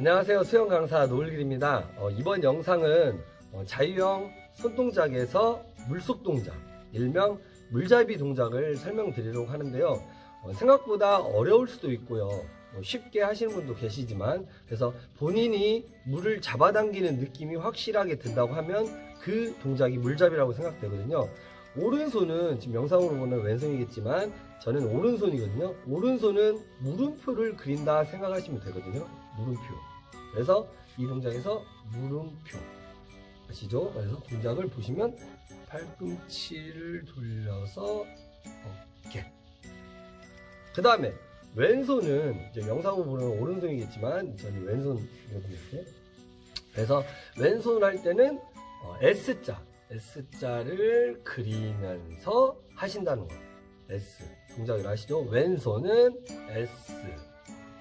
안녕하세요. 수영 강사 노을길입니다. 어, 이번 영상은 어, 자유형 손동작에서 물속 동작, 일명 물잡이 동작을 설명드리려고 하는데요. 어, 생각보다 어려울 수도 있고요. 뭐 쉽게 하시는 분도 계시지만 그래서 본인이 물을 잡아당기는 느낌이 확실하게 든다고 하면 그 동작이 물잡이라고 생각되거든요. 오른손은 지금 영상으로 보는 왼손이겠지만 저는 오른손이거든요. 오른손은 물음표를 그린다 생각하시면 되거든요. 물음표. 그래서 이 동작에서 물음표. 아시죠? 그래서 동작을 보시면 팔꿈치를 돌려서 어깨. 그 다음에 왼손은 이제 영상으로 보는 오른손이겠지만 저는 왼손이거든요. 그래서 왼손 할 때는 어, S자, S자를 그리면서 하신다는 거예요. S 동작을 아시죠? 왼손은 S,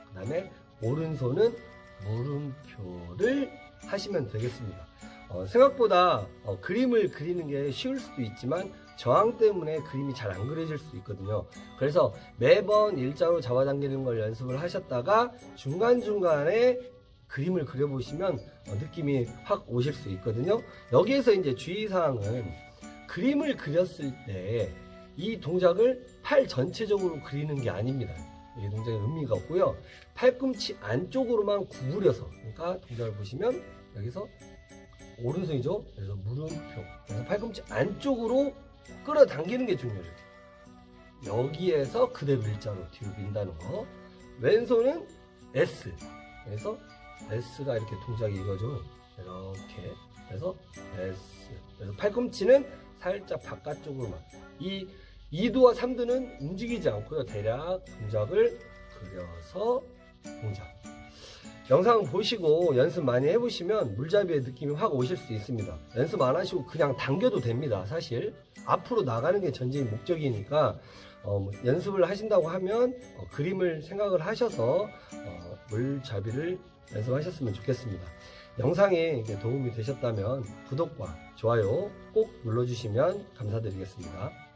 그 다음에 오른손은 물음표를 하시면 되겠습니다. 어, 생각보다 어, 그림을 그리는 게 쉬울 수도 있지만 저항 때문에 그림이 잘 안 그려질 수도 있거든요. 그래서 매번 일자로 잡아당기는 걸 연습을 하셨다가 중간중간에 그림을 그려보시면 어, 느낌이 확 오실 수 있거든요. 여기에서 이제 주의사항은 그림을 그렸을 때 이 동작을 팔 전체적으로 그리는 게 아닙니다. 이 동작에 의미가 없고요. 팔꿈치 안쪽으로만 구부려서 그러니까 동작을 보시면 여기서 오른손이죠. 그래서 물음표. 그래서 팔꿈치 안쪽으로 끌어당기는 게 중요해요. 여기에서 그대로 일자로 뒤로 민다는 거. 왼손은 S. 그래서 S가 이렇게 동작이 이거죠. 이렇게. 그래서 S. 그래서 팔꿈치는 살짝 바깥쪽으로만. 이 2도와 3도는 움직이지 않고요. 대략 동작을 그려서 동작. 영상 보시고 연습 많이 해보시면 물잡이의 느낌이 확 오실 수 있습니다. 연습 안 하시고 그냥 당겨도 됩니다. 사실 앞으로 나가는 게 전제의 목적이니까 어, 뭐 연습을 하신다고 하면 어, 그림을 생각을 하셔서 어, 물잡이를 연습하셨으면 좋겠습니다. 영상에 도움이 되셨다면 구독과 좋아요 꼭 눌러주시면 감사드리겠습니다.